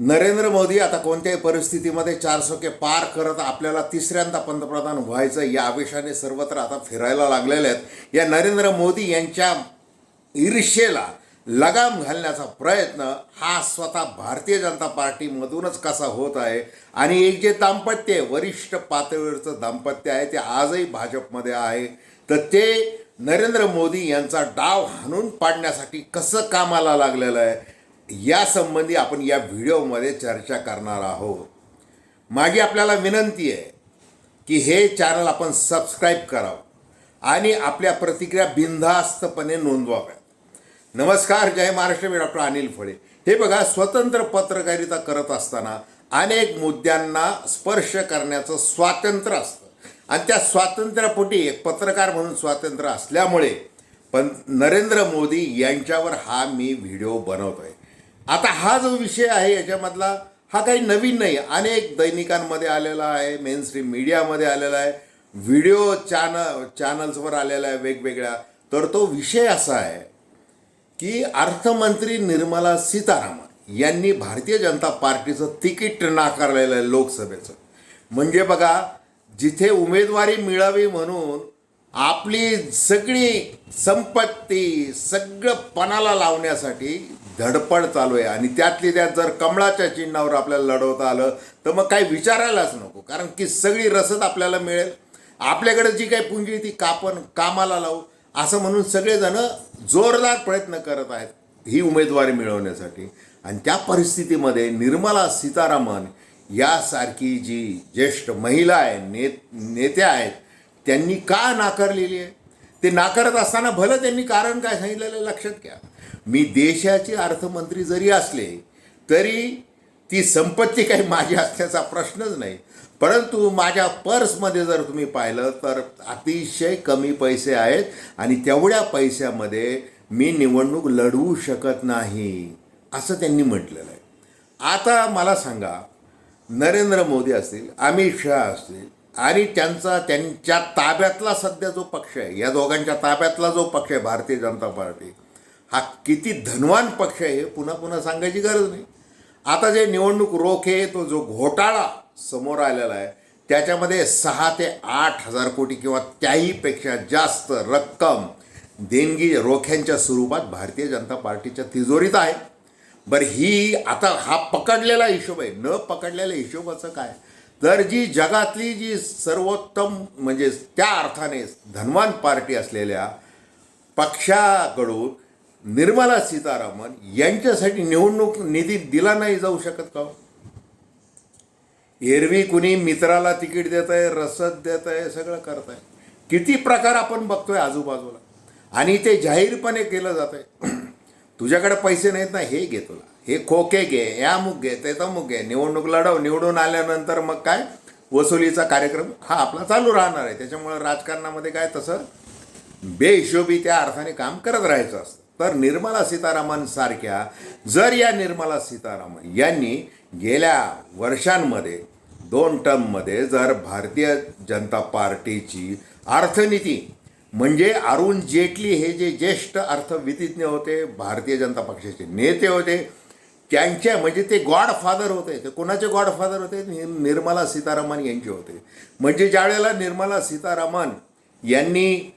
नरेंद्र मोदी आता कोणत्याही परिस्थितीमध्ये चार सोके पार करत आपल्याला तिसऱ्यांदा पंतप्रधान व्हायचं या आवेशाने सर्वत्र आता फिरायला लागलेले आहेत. या नरेंद्र मोदी यांच्या ईर्षेला लगाम घालण्याचा प्रयत्न हा स्वतः भारतीय जनता पार्टीमधूनच कसा होत आहे? आणि एक जे दाम्पत्य आहे वरिष्ठ पातळीवरचं दाम्पत्य आहे ते आजही भाजपमध्ये आहे. तर ते नरेंद्र मोदी यांचा डाव हाणून पाडण्यासाठी कसं कामाला लागलेलं आहे? यासंबंधी आपण या व्हिडिओमध्ये चर्चा करणार आहोत. माझी आपल्याला विनंती आहे की हे चॅनल आपण सबस्क्राईब करावं आणि आपल्या प्रतिक्रिया बिनधास्तपणे नोंदवाव्यात. नमस्कार जय महाराष्ट्र. मी डॉक्टर अनिल फळे. हे बघा स्वतंत्र पत्रकारिता करत असताना अनेक मुद्द्यांना स्पर्श करण्याचं स्वातंत्र्य असतं. आणि त्या स्वातंत्र्यापोटी एक पत्रकार म्हणून स्वातंत्र्य असल्यामुळे पण नरेंद्र मोदी यांच्यावर हा मी व्हिडिओ बनवतो आहे आता हा जो विषय आहे याच्यामधला हा काही नवीन नाही. अनेक दैनिकांमध्ये आलेला आहे मेन स्ट्रीम मीडियामध्ये आलेला आहे व्हिडिओ चॅनल चॅनल्सवर आलेला आहे वेगवेगळ्या. तर तो विषय असा आहे की अर्थमंत्री निर्मला सीतारामन यांनी भारतीय जनता पार्टीचं तिकीट नाकारलेलं आहे लोकसभेचं. म्हणजे बघा जिथे उमेदवारी मिळावी म्हणून आपली सगळी संपत्ती सगळं पणाला लावण्यासाठी धडपड चालू आहे. आणि त्यातली त्यात जर कमळाच्या चिन्हावर आपल्याला लढवता आलं तर मग काही विचारायलाच नको. कारण की सगळी रसद आपल्याला मिळेल. आपल्याकडे जी काही पुंजी ती कापण कामाला लावू. असं म्हणून सगळेजण जोरदार प्रयत्न करत आहेत ही उमेदवारी मिळवण्यासाठी. आणि त्या परिस्थितीमध्ये निर्मला सीतारामन यासारखी जी ज्येष्ठ महिला आहे ने नेत्या आहेत त्यांनी का नाकारलेली आहे? ते नाकारत असताना भलं त्यांनी कारण काय सांगितलेलं आहे? लक्षात घ्या. मी देशाचे अर्थमंत्री जरी असले तरी ती संपत्ती काही माझी असण्याचा प्रश्नच नाही. परंतु माझ्या पर्समध्ये जर तुम्ही पाहिलं तर अतिशय कमी पैसे आहेत आणि तेवढ्या पैशामध्ये मी निवडणूक लढवू शकत नाही असं त्यांनी म्हटलेलं आहे. आता मला सांगा नरेंद्र मोदी असतील अमित शहा असतील आणि त्यांचा त्यांच्या ताब्यातला सध्या जो पक्ष आहे या दोघांच्या ताब्यातला जो पक्ष आहे भारतीय जनता पार्टी हा किती धनवान पक्ष आहे हे पुन्हा पुन्हा सांगायची गरज नाही. आता जे निवडणूक रोखे तो जो घोटाळा समोर आलेला आहे त्याच्यामध्ये सहा ते आठ हजार कोटी किंवा त्याहीपेक्षा जास्त रक्कम देणगी रोख्यांच्या स्वरूपात भारतीय जनता पार्टीच्या तिजोरीत आहे. बरं ही आता हा पकडलेला हिशोब आहे. न पकडलेल्या हिशोबाचं काय? तर जी जगातली जी सर्वोत्तम म्हणजे त्या अर्थाने धनवान पार्टी असलेल्या पक्षाकडून निर्मला सीतारामन यांच्यासाठी निवडणूक निधी दिला नाही जाऊ शकत का हो? एरवी कुणी मित्राला तिकीट देत आहे रसद देत आहे सगळं करत आहे किती प्रकार आपण बघतोय आजूबाजूला. आणि ते जाहीरपणे केलं जात आहे तुझ्याकडे पैसे नाहीत ना हे घे तुला. हे खोके घे या मुग घे ते मुग घे. निवडणूक लढव निवडून आल्यानंतर मग काय? वसुलीचा कार्यक्रम हा आपला चालू राहणार आहे. त्याच्यामुळं राजकारणामध्ये काय तसं? बेहिशोबी त्या अर्थाने काम करत राहायचं असतं. तर निर्मला सीतारामन सारख्या जर या निर्मला सीतारामन यांनी गेल्या वर्षांमध्ये दोन टर्ममध्ये जर भारतीय जनता पार्टीची अर्थनीती म्हणजे अरुण जेटली हे जे ज्येष्ठ अर्थविधिज्ञ होते भारतीय जनता पक्षाचे नेते होते त्यांच्या म्हणजे ते गॉडफादर होते. ते कोणाचे गॉडफादर होते? नि- निर्मला सीतारामन यांचे होते. म्हणजे ज्यावेळेला निर्मला सीतारामन यांनी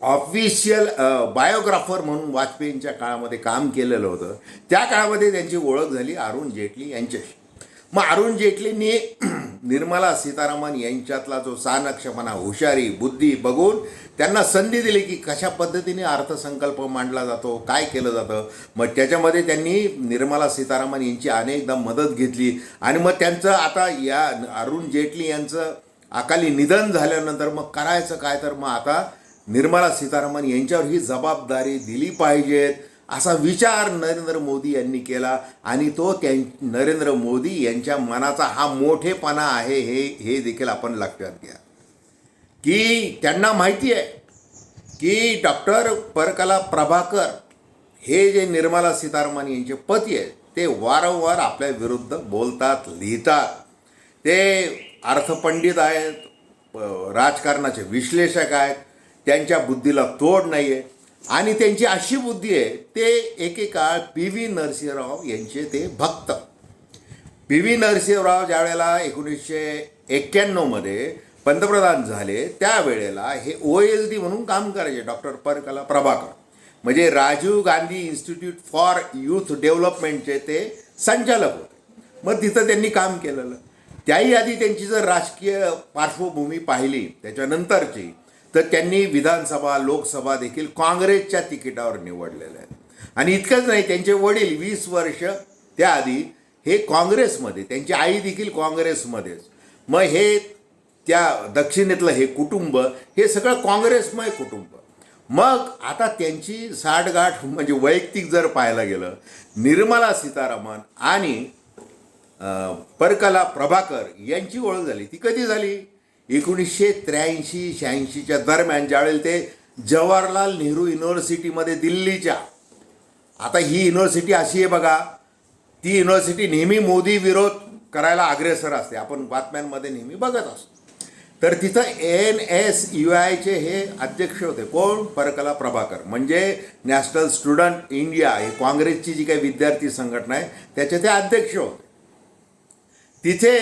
ऑफिशियल बायोग्राफर म्हणून वाजपेयींच्या काळामध्ये काम केलेलं होतं त्या काळामध्ये त्यांची ओळख झाली अरुण जेटली यांच्याशी. मग अरुण जेटलींनी निर्मला सीतारामन यांच्यातला जो चाणक्षपणा हुशारी बुद्धी बघून त्यांना संधी दिली की कशा पद्धतीने अर्थसंकल्प मांडला जातो काय केलं जातं. मग त्याच्यामध्ये त्यांनी निर्मला सीतारामन यांची अनेकदा मदत घेतली. आणि मग त्यांचं आता या अरुण जेटली यांचं अकाली निधन झाल्यानंतर मग करायचं काय तर मग आता निर्मला सीतारामन यांच्यावर ही जबाबदारी दिली पाहिजेत. असा विचार नरेंद्र मोदी यांनी केला आणि तो त्यां नरेंद्र मोदी यांच्या मनाचा हा मोठेपणा आहे हे हे देखील आपण लक्षात घ्या. की त्यांना माहिती आहे की डॉक्टर परकला प्रभाकर हे जे निर्मला सीतारामन यांचे पती आहेत ते वारंवार आपल्या विरुद्ध बोलतात लिहितात. ते अर्थपंडित आहेत राजकारणाचे विश्लेषक आहेत त्यांच्या बुद्धीला तोड नाही आहे आणि त्यांची अशी बुद्धी आहे ते एकेकाळ पी व्ही नरसिंहराव यांचे ते भक्त. पी व्ही नरसिंहराव ज्यावेळेला एकोणीसशे एक्क्याण्णवमध्ये पंतप्रधान झाले त्यावेळेला हे ओ एल डी म्हणून काम करायचे डॉक्टर परकला प्रभाकर. म्हणजे Rajiv Gandhi institute for youth डेव्हलपमेंटचे ते संचालक होते. मग तिथं त्यांनी काम केलेलं. त्याही आधी त्यांची जर राजकीय पार्श्वभूमी पाहिली त्याच्यानंतरची तर त्यांनी विधानसभा लोकसभा देखील काँग्रेसच्या तिकिटावर निवडलेल्या आहेत आणि इतकंच नाही त्यांचे वडील वीस वर्ष त्याआधी हे काँग्रेसमध्ये त्यांची आई देखील काँग्रेसमध्येच. मग हे त्या दक्षिणेतलं हे कुटुंब हे सगळं काँग्रेसमय कुटुंब. मग आता त्यांची साठगाठ म्हणजे वैयक्तिक जर पाहायला गेलं निर्मला सीतारामन आणि परकला प्रभाकर यांची ओळख झाली. ती कधी झाली? एकोणीसशे त्र्याऐंशी शहाऐंशीच्या दरम्यान ज्यावेळेला ते जवाहरलाल नेहरू युनिव्हर्सिटीमध्ये दिल्लीच्या आता ही युनिव्हर्सिटी अशी आहे बघा ती युनिव्हर्सिटी नेहमी मोदी विरोध करायला अग्रेसर असते. आपण बातम्यांमध्ये नेहमी बघत असतो. तर तिथं एन एस यू आयचे हे अध्यक्ष होते. कोण? परकला प्रभाकर. म्हणजे नॅशनल स्टुडंट इंडिया ही काँग्रेसची जी काही विद्यार्थी संघटना आहे त्याचे ते अध्यक्ष होते. तिथे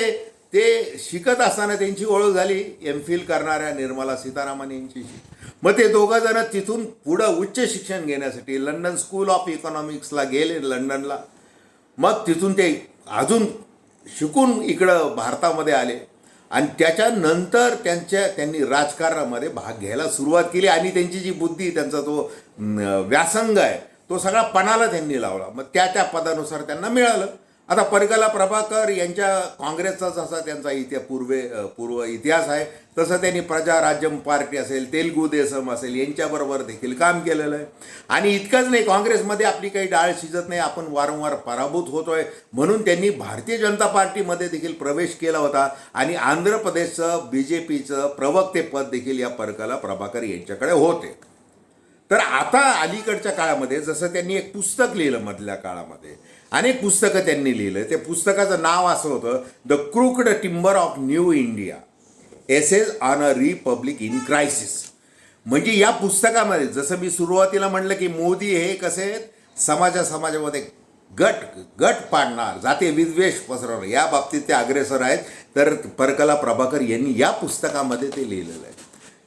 ते शिकत असताना त्यांची ओळख झाली एम फिल करणाऱ्या निर्मला सीतारामन यांच्याशी. मग ते दोघं जण तिथून पुढं उच्च शिक्षण घेण्यासाठी लंडन स्कूल ऑफ इकॉनॉमिक्सला गेले लंडनला. मग तिथून ते अजून शिकून इकडं भारतामध्ये आले. आणि त्याच्यानंतर त्यांच्या त्यांनी राजकारणामध्ये भाग घ्यायला सुरुवात केली आणि त्यांची जी बुद्धी त्यांचा तो व्यासंग आहे तो सगळा पणाला त्यांनी लावला. मग त्या त्या पदानुसार त्यांना मिळालं. आता परगला प्रभाकर यांच्या काँग्रेसचा जसा त्यांचा इतिहास पूर्वे पूर्व इतिहास आहे. तसं त्यांनी प्रजा राज्यम पार्टी असेल तेलगू देसम असेल यांच्याबरोबर देखील काम केलेलं आहे. आणि इतकंच नाही काँग्रेसमध्ये आपली काही डाळ शिजत नाही आपण वारंवार पराभूत होतोय. म्हणून त्यांनी भारतीय जनता पार्टीमध्ये देखील प्रवेश केला होता. आणि आंध्र प्रदेशचं बी जे पीचं प्रवक्तेपद देखील या परकला प्रभाकर यांच्याकडे होते. तर आता अलीकडच्या काळामध्ये जसं त्यांनी एक पुस्तक लिहिलं मधल्या काळामध्ये अनेक पुस्तकं त्यांनी लिहिलं. ते पुस्तकाचं नाव असं होतं the crooked timber of new India essays on a republic in crisis म्हणजे या पुस्तकामध्ये जसं मी सुरुवातीला म्हटलं की मोदी हे कसे आहेत? समाजा समाजामध्ये गट गट पाडणार जाते विद्वेष पसरवणार. या बाबतीत ते अग्रेसर आहेत. तर परकला प्रभाकर यांनी या पुस्तकामध्ये ते लिहिलेलं आहे.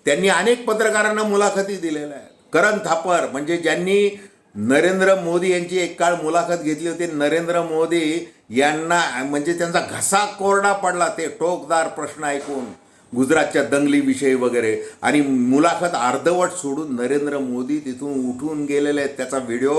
त्यांनी अनेक पत्रकारांना मुलाखती दिलेल्या आहेत. करण थापर म्हणजे ज्यांनी नरेंद्र मोदी यांची एक काळ मुलाखत घेतली होती. नरेंद्र मोदी यांना म्हणजे त्यांचा घसा कोरडा पडला ते टोकदार प्रश्न ऐकून गुजरातच्या दंगलीविषयी वगैरे. आणि मुलाखत अर्धवट सोडून नरेंद्र मोदी तिथून उठून गेलेले आहेत. त्याचा व्हिडिओ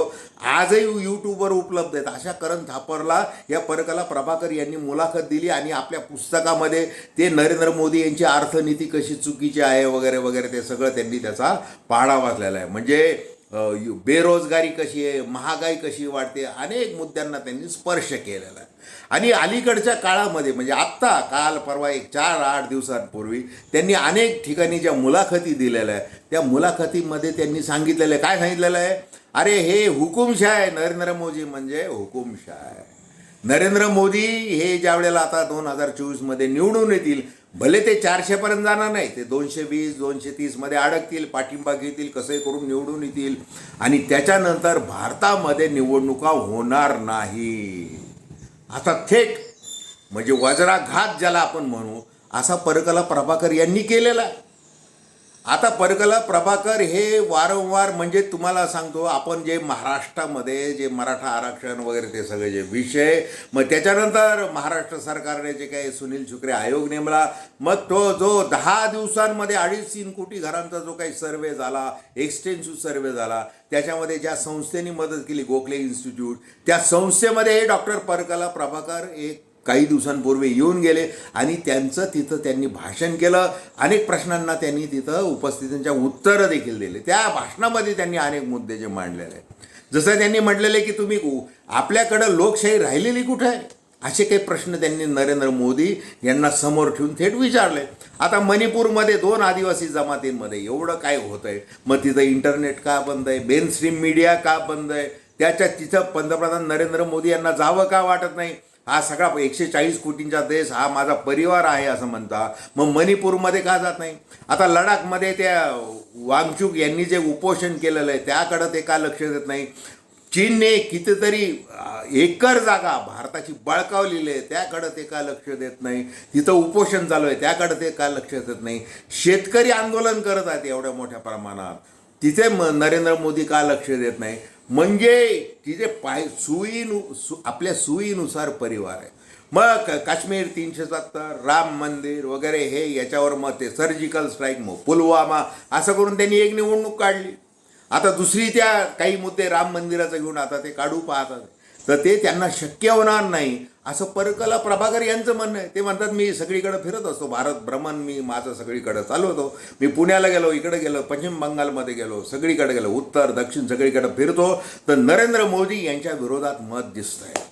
आजही यूट्यूबवर उपलब्ध आहेत. अशा करण थापरला या परकला प्रभाकर यांनी मुलाखत दिली आणि आपल्या पुस्तकामध्ये ते नरेंद्र मोदी यांची अर्थनीती कशी चुकीची आहे वगैरे वगैरे ते सगळं त्यांनी त्याचा पाढा वाचलेला आहे. म्हणजे बेरोजगारी कशी आहे महागाई कशी वाढते अनेक मुद्द्यांना त्यांनी स्पर्श केलेला आहे. आणि अलीकडच्या काळामध्ये म्हणजे आत्ता काल परवा एक चार आठ दिवसांपूर्वी त्यांनी अनेक ठिकाणी ज्या मुलाखती दिलेल्या आहे त्या मुलाखतीमध्ये त्यांनी सांगितलेलं आहे. काय सांगितलेलं आहे? अरे हे हुकुमशाह आहे नरेंद्र मोदी म्हणजे हुकुमशाह आहे. नरेंद्र मोदी हे ज्या वेळेला आता दोन हजार चोवीसमध्ये निवडून येतील भले ते चारशेपर्यंत जाणार नाही ते दोनशे वीस दोनशे तीसमध्ये अडकतील पाठिंबा घेतील कसंही करून निवडून येतील. आणि त्याच्यानंतर भारतामध्ये निवडणुका होणार नाही. आता थेट म्हणजे वज्राघात ज्याला आपण म्हणू असा परकला प्रभाकर यांनी केलेला आहे. आता परकला प्रभाकर हे वारंवार म्हणजे तुम्हाला सांगतो आपण जे महाराष्ट्रामध्ये जे मराठा आरक्षण वगैरे ते सगळे जे विषय मग त्याच्यानंतर महाराष्ट्र सरकारने जे काही सुनील शुक्रे आयोग नेमला मग तो जो दहा दिवसांमध्ये अडीच तीन कोटी घरांचा जो काही सर्वे झाला एक्सटेन्सिव्ह सर्वे झाला त्याच्यामध्ये ज्या संस्थेने मदत केली गोखले इन्स्टिट्यूट त्या संस्थेमध्ये हे डॉक्टर परकला प्रभाकर एक काही दिवसांपूर्वी येऊन गेले आणि त्यांचं तिथं त्यांनी भाषण केलं. अनेक प्रश्नांना त्यांनी तिथं उपस्थितांच्या उत्तरं देखील दिले. त्या भाषणामध्ये त्यांनी अनेक मुद्दे जे मांडलेले. आहेत जसं त्यांनी म्हटलेलं आहे की तुम्ही आपल्याकडं लोकशाही राहिलेली कुठं? आहे असे काही प्रश्न त्यांनी नरेंद्र मोदी यांना समोर ठेवून थेट विचारले. आता मणिपूरमध्ये दोन आदिवासी जमातींमध्ये एवढं काय होतं आहे मग तिथं इंटरनेट का बंद आहे? मेन स्ट्रीम मीडिया का बंद आहे? त्याच्या तिथं पंतप्रधान नरेंद्र मोदी यांना जावं का वाटत नाही? हा सगळा एकशे चाळीस कोटींचा देश हा माझा परिवार आहे असं म्हणता. मग मणिपूरमध्ये का जात नाही? आता लडाखमध्ये त्या वांगचूक यांनी जे उपोषण केलेलं आहे त्याकडं ते का लक्ष देत नाही? चीनने कितीतरी एकर जागा भारताची बळकावलेली आहे त्याकडं ते का लक्ष देत नाही? तिथं उपोषण चालू आहे त्याकडं ते का लक्ष देत नाही? शेतकरी आंदोलन करत आहेत एवढ्या मोठ्या प्रमाणात. तिथे म नरेंद्र मोदी का लक्ष देत नाही? म्हणजे तिचे पाय सुईनु सु आपल्या सुईनुसार परिवार आहे. मग काश्मीर तीनशे सत्तर राम मंदिर वगैरे हे याच्यावर मग ते सर्जिकल स्ट्राईक मग पुलवामा असं करून त्यांनी एक निवडणूक काढली. आता दुसरी त्या काही मुद्दे राम मंदिराचं घेऊन आता ते काढू पाहतात. तर ते त्यांना शक्य होणार नाही. असं परकला प्रभाकर यांचं म्हणणं आहे. ते म्हणतात मी सगळीकडे फिरत असतो. भारत भ्रमण मी माझं सगळीकडं चालवतो मी पुण्याला गेलो इकडे गेलो पश्चिम बंगालमध्ये गेलो सगळीकडे गेलो उत्तर दक्षिण सगळीकडे फिरतो. तर नरेंद्र मोदी यांच्या विरोधात मत दिसतंय.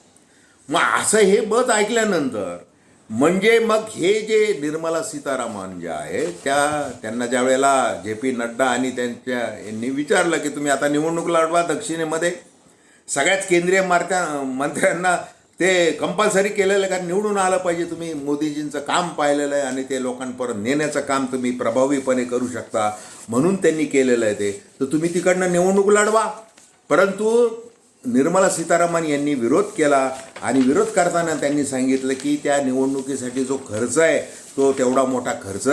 मग असं हे मत ऐकल्यानंतर म्हणजे मग हे जे निर्मला सीतारामन ज्या आहे त्या त्यांना ज्या वेळेला जे पी नड्डा आणि त्यांच्या यांनी विचारलं की तुम्ही आता निवडणूक लढवा दक्षिणेमध्ये. सगळ्याच केंद्रीय मार्त्या मंत्र्यांना ते कंपल्सरी केलेलं आहे कारण निवडून आलं पाहिजे तुम्ही. मोदीजींचं काम पाहिलेलं आहे आणि ते लोकांपर्यंत नेण्याचं काम तुम्ही प्रभावीपणे करू शकता म्हणून त्यांनी केलेलं आहे ते. तर तुम्ही तिकडनं निवडणूक लढवा. परंतु निर्मला सीतारामन यांनी विरोध केला आणि विरोध करताना त्यांनी सांगितलं की त्या निवडणुकीसाठी जो खर्च आहे तो तेवढा मोठा खर्च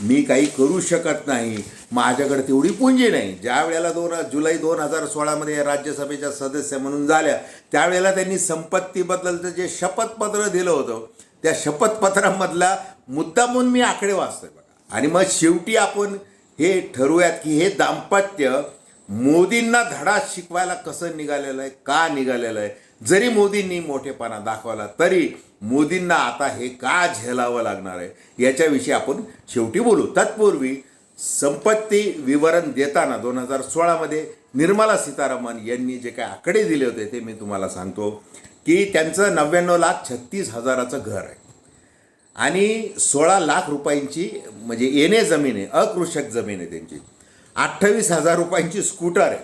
मी काही करू शकत नाही. माझ्याकडे तेवढी पुंजी नाही. ज्या वेळेला दोन जुलै दोन हजार सोळामध्ये राज्यसभेच्या सदस्य म्हणून झाल्या त्यावेळेला त्यांनी संपत्तीबद्दलचं जे शपथपत्र दिलं होतं त्या शपथपत्रामधला मुद्दामून मी आकडे वाचतोय बघा. आणि मग शेवटी आपण हे ठरवूयात की हे दाम्पत्य मोदींना धडा शिकवायला कसं निघालेलं आहे? का निघालेलं आहे? जरी मोदींनी मोठेपणा दाखवला तरी मोदींना आता हे का झेलावं लागणार आहे? याच्याविषयी आपण शेवटी बोलू. तत्पूर्वी संपत्ती विवरण देताना दोन हजार सोळामध्ये निर्मला सीतारामन यांनी जे काही आकडे दिले होते ते मी तुम्हाला सांगतो की त्यांचं नव्याण्णव लाख छत्तीस हजाराचं घर आहे. आणि सोळा लाख रुपयांची म्हणजे येणे जमीन आहे अकृषक जमीन आहे त्यांची. अठ्ठावीस हजार रुपयांची स्कूटर आहे.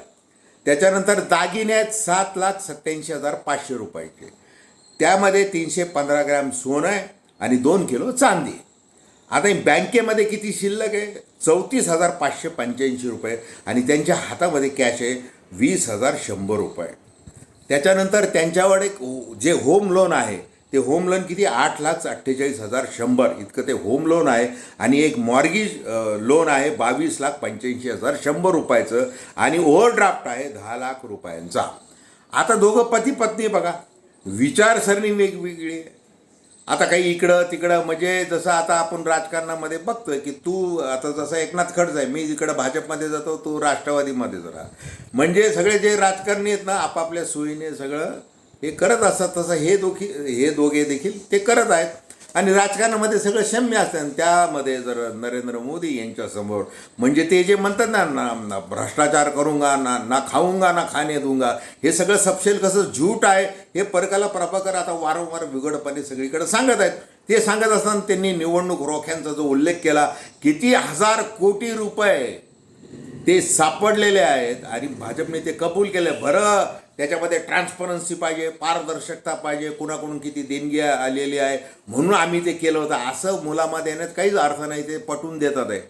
त्याच्यानंतर दागिने आहेत सात लाख सत्त्याऐंशी हजार पाचशे रुपयाचे त्यामध्ये तीनशे पंधरा ग्रॅम सोनं आहे आणि दोन किलो चांदी आता बँकेमध्ये किती शिल्लक आहे? चौतीस हजार पाचशे पंच्याऐंशी रुपये आणि त्यांच्या हातामध्ये कॅश आहे वीस हजार शंभर रुपये. त्याच्यानंतर त्यांच्यावर एक हो- जे होम लोन आहे ते होम लोन किती? आठ लाख अठ्ठेचाळीस हजार शंभर. इतकं ते होम लोन आहे. आणि एक मॉर्गेज लोन आहे बावीस लाख पंच्याऐंशी हजार शंभर रुपयाचं. आणि ओव्हरड्राफ्ट आहे दहा लाख रुपयांचा. आता दोघं पती पत्नी बघा. विचारसरणी वेगवेगळी आहे. आता काही इकडं तिकडं म्हणजे जसं आता आपण राजकारणामध्ये बघतोय की तू आता जसं एकनाथ खडस आहे मी इकडं भाजपमध्ये जातो तू राष्ट्रवादीमध्ये जरा म्हणजे सगळे जे राजकारणी आहेत ना आपापल्या सोयीने सगळं हे करत असतात तसं हे दोघी हे दोघे देखील ते करत आहेत. आणि राजकारणामध्ये सगळं क्षम्य असतं. आणि त्यामध्ये जर नरेंद्र मोदी यांच्यासमोर म्हणजे ते जे म्हणतात ना ना ना भ्रष्टाचार करूंगा ना ना खाऊंगा ना खाणे दूंगा हे सगळं सपशेल कसं झूट आहे हे परकाला प्रभाकर आता वारंवार बिघडपणे सगळीकडे सांगत आहेत. ते सांगत असताना त्यांनी निवडणूक रोख्यांचा जो उल्लेख केला किती हजार कोटी रुपये ते सापडलेले आहेत. आणि भाजपने ते कबूल केले. बरं त्याच्यामध्ये ट्रान्सपरन्सी पाहिजे पारदर्शकता पाहिजे कुणाकडून किती देणगी आलेली आहे. म्हणून आम्ही ते केलं होतं. असं मुलामध्ये येण्यात काहीच अर्थ नाही ते पटवून देतात आहे.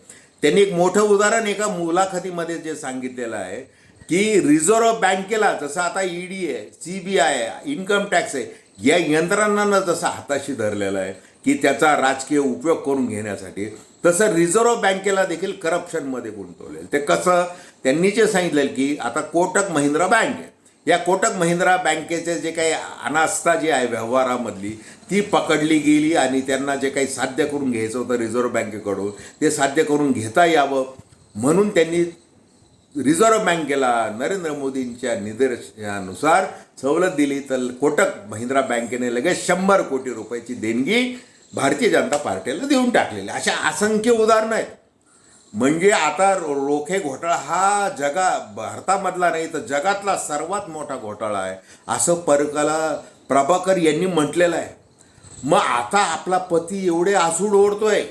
त्यांनी एक मोठं उदाहरण एका मुलाखतीमध्ये जे सांगितलेलं आहे की रिझर्व्ह बँकेला जसं आता ईडी आहे सी बी आय आहे इन्कम टॅक्स आहे या यंत्रणांना जसं हाताशी धरलेलं आहे की त्याचा राजकीय उपयोग करून घेण्यासाठी तसं रिझर्व्ह बँकेला देखील करप्शनमध्ये गुंतवलेलं ते कसं? त्यांनी जे सांगितलेलं की आता कोटक महिंद्रा बँक आहे. या कोटक महिंद्रा बँकेचे जे काही अनास्था जी आहे व्यवहारामधली ती पकडली गेली आणि त्यांना जे काही साध्य करून घ्यायचं होतं रिझर्व्ह बँकेकडून ते साध्य करून घेता यावं म्हणून त्यांनी रिझर्व्ह बँकेला नरेंद्र मोदींच्या निदर्शनानुसार सवलत दिली. तर कोटक महिंद्रा बँकेने लगेच शंभर कोटी रुपयाची देणगी भारतीय जनता पार्टीला देऊन टाकलेली. अशा असंख्य उदाहरणं आहेत. म्हणजे आता रो- रोखे घोटाळा हा जगा भारतामधला नाही तर जगातला सर्वात मोठा घोटाळा आहे. असं परकला प्रभाकर यांनी म्हटलेलं आहे. मग आता आपला पती एवढे आसूड ओढतोय.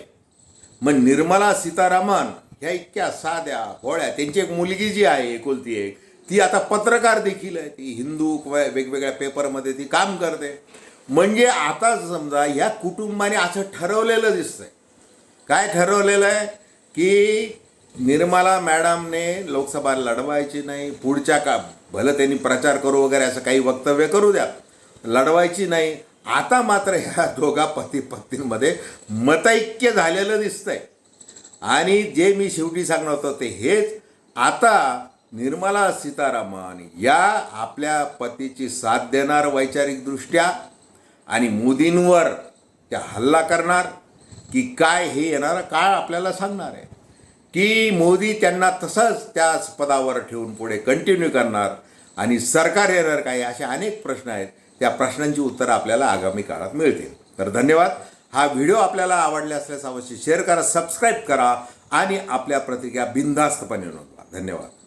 मग निर्मला सीतारामन ह्या इतक्या साध्या होळ्या त्यांची एक मुलगी जी आहे एकुलती एक ती आता पत्रकार देखील आहे. ती हिंदू वेगवेगळ्या पेपरमध्ये ती काम करते. म्हणजे आता समजा ह्या कुटुंबाने असं ठरवलेलं दिसतंय. काय ठरवलेलं आहे? की निर्मला मॅडमने लोकसभा लढवायची नाही पुढच्या का भलं त्यांनी प्रचार करू वगैरे असं काही वक्तव्य करू द्या. लढवायची नाही. आता मात्र ह्या दोघा पती पत्नींमध्ये मतैक्य झालेलं दिसतंय. आणि जे मी शेवटी सांगणार होतं ते हेच आता निर्मला सीतारामन या आपल्या पतीची साथ देणार वैचारिकदृष्ट्या आणि मोदींवर त्या हल्ला करणार. की काय हे येणारा काळ आपल्याला सांगणार आहे? की मोदी त्यांना तसंच त्याच पदावर ठेवून पुढे कंटिन्यू करणार आणि सरकार येणार काय असे अनेक प्रश्न आहेत. त्या प्रश्नांची उत्तरं आपल्याला आगामी काळात मिळतील. तर धन्यवाद. हा व्हिडिओ आपल्याला आवडला असल्यास अवश्य शेअर करा सबस्क्राईब करा आणि आपल्या प्रतिक्रिया बिनधास्तपणे नोंदवा. धन्यवाद.